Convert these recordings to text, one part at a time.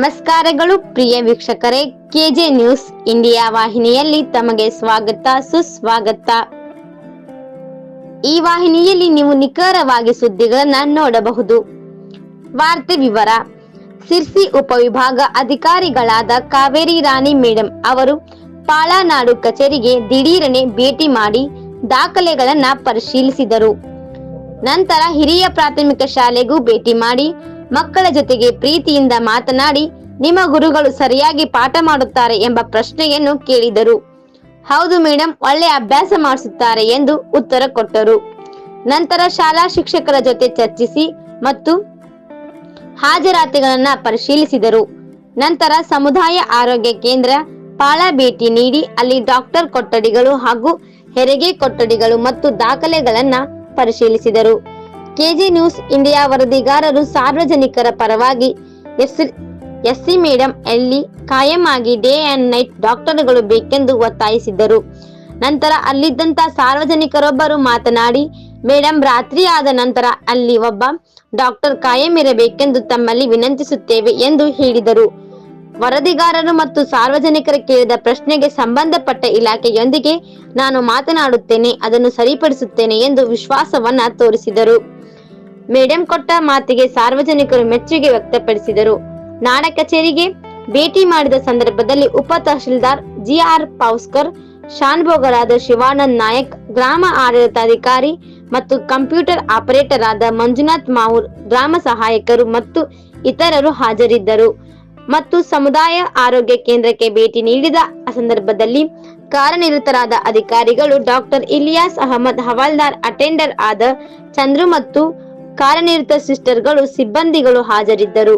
ನಮಸ್ಕಾರಗಳು ಪ್ರಿಯ ವೀಕ್ಷಕರೇ, K J news India ವಾಹಿನಿಯಲ್ಲಿ ತಮಗೆ ಸ್ವಾಗತ, ಸುಸ್ವಾಗತ. ಈ ವಾಹಿನಿಯಲ್ಲಿ ನೀವು ನಿಖರವಾಗಿ ಸುದ್ದಿಗಳನ್ನ ನೋಡಬಹುದು. ವಾರ್ತೆ ವಿವರ, ಸಿರ್ಸಿ ಉಪವಿಭಾಗ ಅಧಿಕಾರಿಗಳಾದ ಕಾವೇರಿ ರಾಣಿ ಮೇಡಂ ಅವರು ಪಾಳನಾಡು ಕಚೇರಿಗೆ ದಿಢೀರನೆ ಭೇಟಿ ಮಾಡಿ ದಾಖಲೆಗಳನ್ನ ಪರಿಶೀಲಿಸಿದರು. ನಂತರ ಹಿರಿಯ ಪ್ರಾಥಮಿಕ ಶಾಲೆಗೂ ಭೇಟಿ ಮಾಡಿ ಮಕ್ಕಳ ಜೊತೆಗೆ ಪ್ರೀತಿಯಿಂದ ಮಾತನಾಡಿ, ನಿಮ್ಮ ಗುರುಗಳು ಸರಿಯಾಗಿ ಪಾಠ ಮಾಡುತ್ತಾರೆ ಎಂಬ ಪ್ರಶ್ನೆಯನ್ನು ಕೇಳಿದರು. ಹೌದು ಮೇಡಂ, ಒಳ್ಳೆ ಅಭ್ಯಾಸ ಮಾಡಿಸುತ್ತಾರೆ ಎಂದು ಉತ್ತರ ಕೊಟ್ಟರು. ನಂತರ ಶಾಲಾ ಶಿಕ್ಷಕರ ಜೊತೆ ಚರ್ಚಿಸಿ ಮತ್ತು ಹಾಜರಾತಿಗಳನ್ನ ಪರಿಶೀಲಿಸಿದರು. ನಂತರ ಸಮುದಾಯ ಆರೋಗ್ಯ ಕೇಂದ್ರ ಪಾಳ ಭೇಟಿ ನೀಡಿ, ಅಲ್ಲಿ ಡಾಕ್ಟರ್ ಕೊಠಡಿಗಳು ಹಾಗೂ ಹೆರಿಗೆ ಕೊಠಡಿಗಳು ಮತ್ತು ದಾಖಲೆಗಳನ್ನ ಪರಿಶೀಲಿಸಿದರು. ಕೆಜಿ ನ್ಯೂಸ್ ಇಂಡಿಯಾ ವರದಿಗಾರರು ಸಾರ್ವಜನಿಕರ ಪರವಾಗಿ ಎಸ್- ಎಸ್ಸಿ ಮೇಡಂ ಎಲ್ಲಿ ಕಾಯಂ ಆಗಿ ಡೇ ಅಂಡ್ ನೈಟ್ ಡಾಕ್ಟರ್ಗಳು ಬೇಕೆಂದು ಒತ್ತಾಯಿಸಿದ್ದರು. ನಂತರ ಅಲ್ಲಿದ್ದಂತ ಸಾರ್ವಜನಿಕರೊಬ್ಬರು ಮಾತನಾಡಿ, ಮೇಡಂ ರಾತ್ರಿ ಆದ ನಂತರ ಅಲ್ಲಿ ಒಬ್ಬ ಡಾಕ್ಟರ್ ಕಾಯಂ ಇರಬೇಕೆಂದು ತಮ್ಮಲ್ಲಿ ವಿನಂತಿಸುತ್ತೇವೆ ಎಂದು ಹೇಳಿದರು. ವರದಿಗಾರರು ಮತ್ತು ಸಾರ್ವಜನಿಕರ ಕೇಳಿದ ಪ್ರಶ್ನೆಗೆ ಸಂಬಂಧಪಟ್ಟ ಇಲಾಖೆಯೊಂದಿಗೆ ನಾನು ಮಾತನಾಡುತ್ತೇನೆ, ಅದನ್ನು ಸರಿಪಡಿಸುತ್ತೇನೆ ಎಂದು ವಿಶ್ವಾಸವನ್ನ ತೋರಿಸಿದರು. ಮೇಡಂ ಕೊಟ್ಟ ಮಾತಿಗೆ ಸಾರ್ವಜನಿಕರು ಮೆಚ್ಚುಗೆ ವ್ಯಕ್ತಪಡಿಸಿದರು. ನಾಡ ಕಚೇರಿಗೆ ಭೇಟಿ ಮಾಡಿದ ಸಂದರ್ಭದಲ್ಲಿ ಉಪ ತಹಶೀಲ್ದಾರ್ ಜಿಆರ್ ಪೌಸ್ಕರ್ ಶಾನ್ಭೋಗರಾದ ಶಿವಾನಂದ್ ನಾಯಕ್, ಗ್ರಾಮ ಆಡಳಿತಾಧಿಕಾರಿ ಮತ್ತು ಕಂಪ್ಯೂಟರ್ ಆಪರೇಟರ್ ಆದ ಮಂಜುನಾಥ್ ಮಾವೂರ್, ಗ್ರಾಮ ಸಹಾಯಕರು ಮತ್ತು ಇತರರು ಹಾಜರಿದ್ದರು. ಮತ್ತು ಸಮುದಾಯ ಆರೋಗ್ಯ ಕೇಂದ್ರಕ್ಕೆ ಭೇಟಿ ನೀಡಿದ ಸಂದರ್ಭದಲ್ಲಿ ಕಾರ್ಯನಿರತರಾದ ಅಧಿಕಾರಿಗಳು ಡಾಕ್ಟರ್ ಇಲಿಯಾಸ್ ಅಹಮದ್, ಹವಾಲ್ದಾರ್ ಅಟೆಂಡರ್ ಆದ ಚಂದ್ರು ಮತ್ತು ಕಾರ್ಯನಿರತ ಸಿಸ್ಟರ್ಗಳು ಸಿಬ್ಬಂದಿಗಳು ಹಾಜರಿದ್ದರು.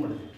ಮಾಡಿ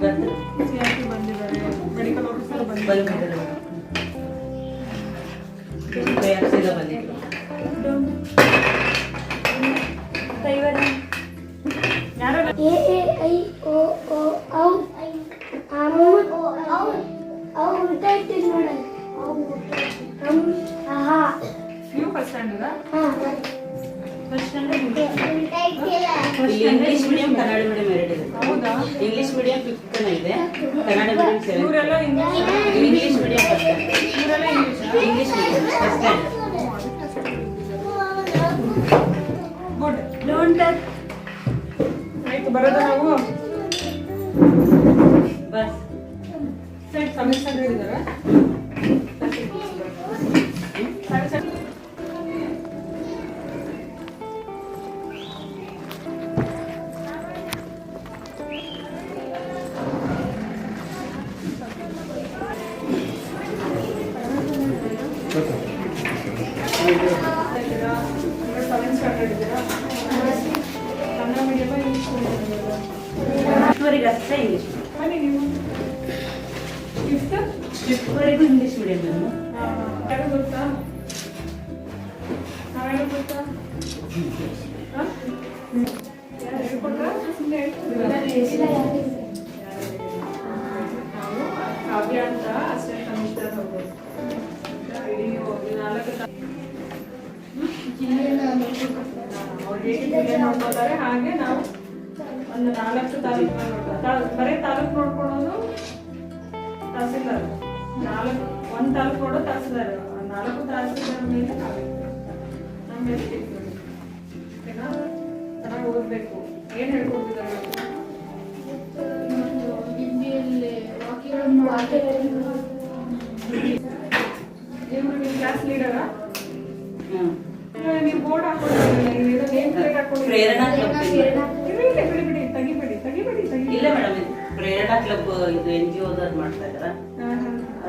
ಬಂದು ಸಿ ಆರ್ ಪಿ ಬಂದಿದ್ದಾರೆ ಮೆಡಿಕಲ್ ಆಫೀಸರ್ ಬಂದು ಬಂದಿದ್ದಾರೆ ಬಯಾಪ್ಸಿದ ಬಂದಿದ್ರು ಯಾರೆಲ್ಲ ಎ ಎ ಐ ಓ ಓ ಔ ಅಮ್ಮ ಔ ಉಲ್ಟ ಇಟ್ಟಿದ್ ನೋಡ ಅಮ್ ಆಹಾ ನೀವು ಫಸ್ಟ್ ಸ್ಟ್ಯಾಂಡರ್ಡಾ ಹಾ ಫಸ್ಟ್ ಸ್ಟ್ಯಾಂಡರ್ಡ್ ಉಲ್ಟ ಇಟ್ಟಿಲ್ಲ ಇಲ್ಲಿ ಇಂಗ್ಲಿಷ್ ಮೀಡಿಯಂ ಕನ್ನಡ ಮೀಡಿಯಂ ಎರಡಿದೆ ಹೌದಾ? ಇಂಗ್ಲಿಷ್ ಮೀಡಿಯಂ ಫಿಫ್ತ್ ಇದೆ. Kannada medium seventh English medium first ಇಂಗ್ಲೀಷಾ medium first good don't ಆಯ್ತು ಬರೋದ ನಾವು. ಬಸ್. ಸರ್ ಸಮಸ್ಯೆ ಇದ್ದೀರಾ. ಫಿಫ್ತ್ವರೆಗೆ ಇಂಗ್ಲೀಷ್ ಮೀಡಿಯಂ ಯಾರು ಗೊತ್ತಾ ಗೊತ್ತಾ ಹೇಳ್ಕೊಟ್ರ ಸುಮ್ಮನೆ? ಹೇಗೆ ಜಿಲ್ಲೆ ನೋಡ್ಕೊತಾರೆ ಹಾಗೆ ನಾವು ಒಂದು ನಾಲ್ಕು ತಾಲೂಕು ನೋಡ್ತಾರೆ ಬರೀ ತಾಲೂಕು ನೋಡ್ಕೊಳ್ಳೋದು ತಹಸೀಲ್ದಾರ್. ನಾಲ್ಕು ಒಂದು ತಾಲೂಕು ನೋಡೋ ತಹಸೀಲ್ದಾರ್. ನಾಲ್ಕು ತಹಸೀಲ್ದಾರ್ ಮೇಲೆ. ನಮ್ಮ. ಓಕೆನಾ? ಚೆನ್ನಾಗಿ ಓದಬೇಕು. ಏನು ಹೇಳ್ಕೊಡ್ತಿದ್ದಾರೆ ನಿಮ್ಮ ಕ್ಲಾಸ್ ಲೀಡರಾ. ನೀವು ಬೋರ್ಡ್ ಹಾಕೊಂಡಿದ್ದೀರಲ್ಲ ಪ್ರೇರಣಾ ಕ್ಲಬ್ ಇದೆ. ಇಲ್ಲ ಮೇಡಮ್ ಪ್ರೇರಣಾ ಕ್ಲಬ್ ಇದು ಎನ್ ಜಿ ಓದವ್ರು ಮಾಡ್ತಾ ಇದಾರ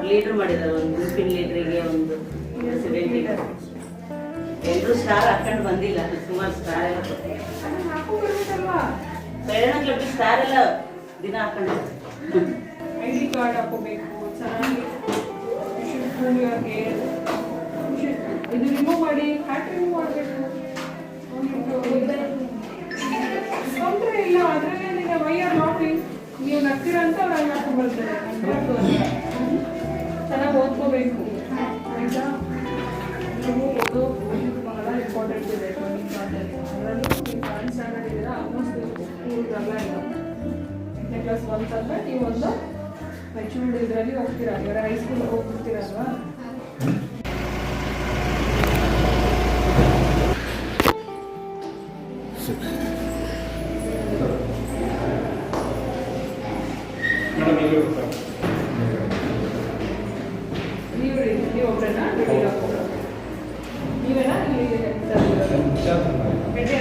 ಲೀಡರ್ ಮಾಡಿದ್ದಾರೆ ಒಂದು ಗ್ರೂಪಿನ ಲೀಡರಿಗೆ ಒಂದು ಪ್ರೆಸಿಡೆಂಟಿಗೆ ಎಲ್ಲರೂ ಸ್ಟಾರ್ ಹಾಕೊಂಡು ಬಂದಿಲ್ಲ ಸುಮಾರು ಸ್ಟಾರ್ ಎಲ್ಲ. ಪ್ರೇರಣಾ ಕ್ಲಬ್ ಸ್ಟಾರ್ ಎಲ್ಲ ದಿನ ಹಾಕೊಂಡು ಐ ಡಿ ಕಾರ್ಡ್ ಹಾಕೋಬೇಕು ಚೆನ್ನಾಗಿ ಇದು ರಿಮೂವ್ ಮಾಡಿ ಹ್ಯಾಟ್ ರಿಮೂವ್ ಮಾಡಬೇಕು. ತೊಂದರೆ ಇಲ್ಲ ಅದರಲ್ಲೇ ನಿಮಗೆ ವೈ ಆರ್ ಲಾಕಿಂಗ್ ನೀವು ನಗ್ತೀರ ಅಂತ ಅವ್ರು ಹಾಕಿ ಬರ್ತಾರೆ ಚೆನ್ನಾಗಿ ಓದ್ಕೋಬೇಕು ಆಯ್ತಾ ನೀವು ಓದೋ ಬಹಳ ಇಂಪಾರ್ಟೆಂಟ್ ಇದೆ ಅದರಲ್ಲೂ ನೀವು ಸೆವೆಂತ್ ಸ್ಟ್ಯಾಂಡರ್ಡ್ ಆಲ್ಮೋಸ್ಟ್ ಸ್ಕೂಲ್ಗೆಲ್ಲ ಇಲ್ಲ ಎಂಟನೇ ಕ್ಲಾಸ್ ಬಂತಂದ್ರೆ ನೀವು ಒಂದು ಮೆಚೂರ್ಡ್ ಇದರಲ್ಲಿ ಹೋಗ್ತೀರಾ ಇವಾಗ ಹೈಸ್ಕೂಲ್ಗೆ ಹೋಗ್ಬಿಡ್ತೀರಲ್ವಾ ನೀವು ನೀವು ಒಬ್ಬರೇನಾ ನೀವೇನಾ ಇಲ್ಲಿ ಭೇಟಿ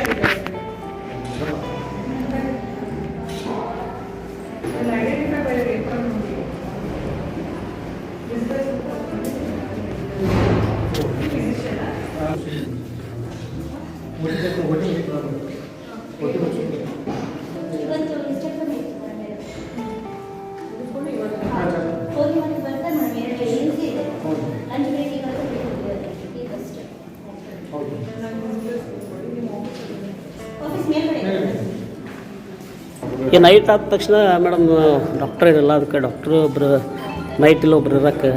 ಈ ನೈಟ್ ಆದ ತಕ್ಷಣ ಮೇಡಮ್ ಡಾಕ್ಟರ್ ಇರಲ್ಲ ಅದಕ್ಕೆ ಡಾಕ್ಟ್ರು ಒಬ್ಬರು ನೈಟ್ ಇಲ್ಲ ಒಬ್ರು ಇರಕ್ಕೆ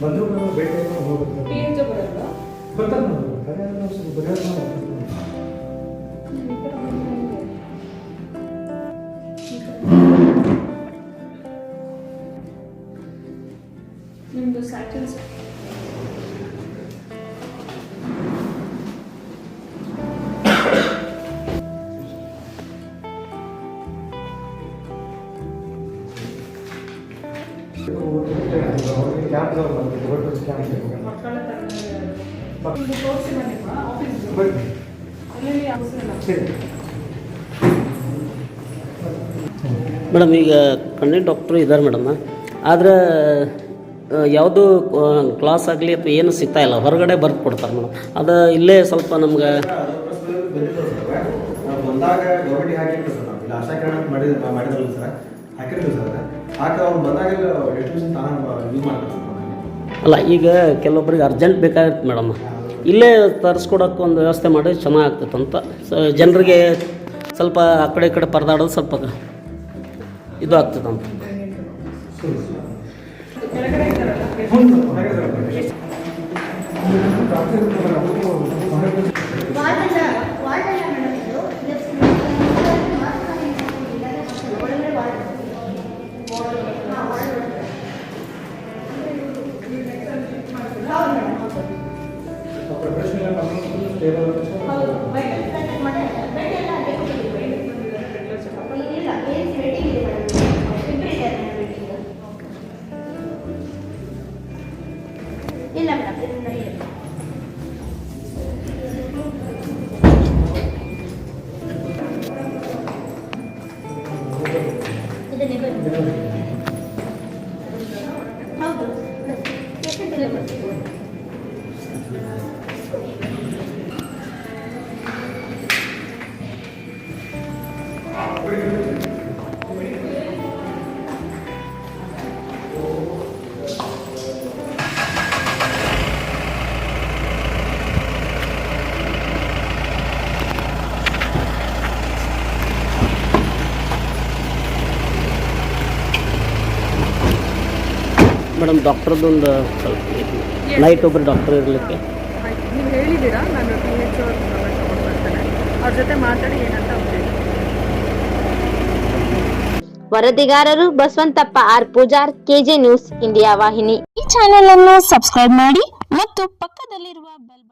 ಬಂದರೂ ಭೇಟಿ ಹೋಗುತ್ತೆ ಪಿ ಎಚ್ ಹೋಗುತ್ತೆ ಬರ್ತಾರೆ ಕರೆಯಾದ್ರೆ ಸ್ವಲ್ಪ ಬರೆಯೋದು. ಈ ಥರ ಮೇಡಮ್ ಈಗ ಕಣ್ಣಿನ ಡಾಕ್ಟ್ರು ಇದ್ದಾರೆ ಮೇಡಮ್. ಆದರೆ ಯಾವುದು ಕ್ಲಾಸ್ ಆಗಲಿ ಅಥವಾ ಏನು ಸಿಗ್ತಾ ಇಲ್ಲ. ಹೊರಗಡೆ ಬರ್ದು ಕೊಡ್ತಾರೆ ಮೇಡಮ್. ಅದು ಇಲ್ಲೇ ಸ್ವಲ್ಪ ನಮ್ಗೆ ಬಂದಾಗ ಹಾಕಿರ್ತೀವಿ ಸರ್ ನಾವು. ಇಲ್ಲ ಆಶಾ ಕಿರಣ ಮಾಡಿದ ಮಾಡಿದ್ರಲ್ಲ ಸರ್. ಹಾಕಿರ್ತೀವಿ ಸರ್. ಹಾಕಿ ಅವ್ರು ಬಂದಾಗ ಡಿಸ್ಟ್ರಿಬ್ಯೂಷನ್ ಯೂಸ್ ಮಾಡ್ತಾರೆ. ಅಲ್ಲ ಈಗ ಕೆಲವೊಬ್ರಿಗೆ ಅರ್ಜೆಂಟ್ ಬೇಕಾಗಿತ್ತು ಮೇಡಮ್. ಇಲ್ಲೇ ತರಿಸ್ಕೊಡೋಕೆ ಒಂದು ವ್ಯವಸ್ಥೆ ಮಾಡಿ ಚೆನ್ನಾಗ್ತೈತೆ ಅಂತ. ಸೊ ಜನರಿಗೆ ಸ್ವಲ್ಪ ಆ ಕಡೆ ಈ ಕಡೆ ಪರದಾಡೋದು ಸ್ವಲ್ಪ ಇದು ಆಗ್ತದೆ ಅಂತ. ಇಲ್ಲ ಮೇಡಮ್ ಇದು ಸರಿ ಇಲ್ಲ ಇದು ಲಿವರ್ ಹೌದು ಪೇಷಂಟ್ ಲಿವರ್ ಮೇಡಮ್ ಡಾಕ್ಟ್ರದ್ದೊಂದು ಸ್ವಲ್ಪ ನೈಟ್ ಒಬ್ಬರು ಡಾಕ್ಟರ್ ಇರಲಿಕ್ಕೆ. ನೀವು ಹೇಳಿದ್ದೀರಾ? ನಾನು ಪಿ ಎಚ್ ಅವ್ರ ತಗೊಂಡು ಬರ್ತೇನೆ. ಅವ್ರ ಜೊತೆ ಮಾತಾಡಿ ಏನಂತ ವರದಿಗಾರರು Basavanthappa R Pujar K J news India ವಾಹಿನಿ. ಈ ಚಾನೆಲ್ ಅನ್ನು ಸಬ್ಸ್ಕ್ರೈಬ್ ಮಾಡಿ ಮತ್ತು ಪಕ್ಕದಲ್ಲಿರುವ ಬೆಲ್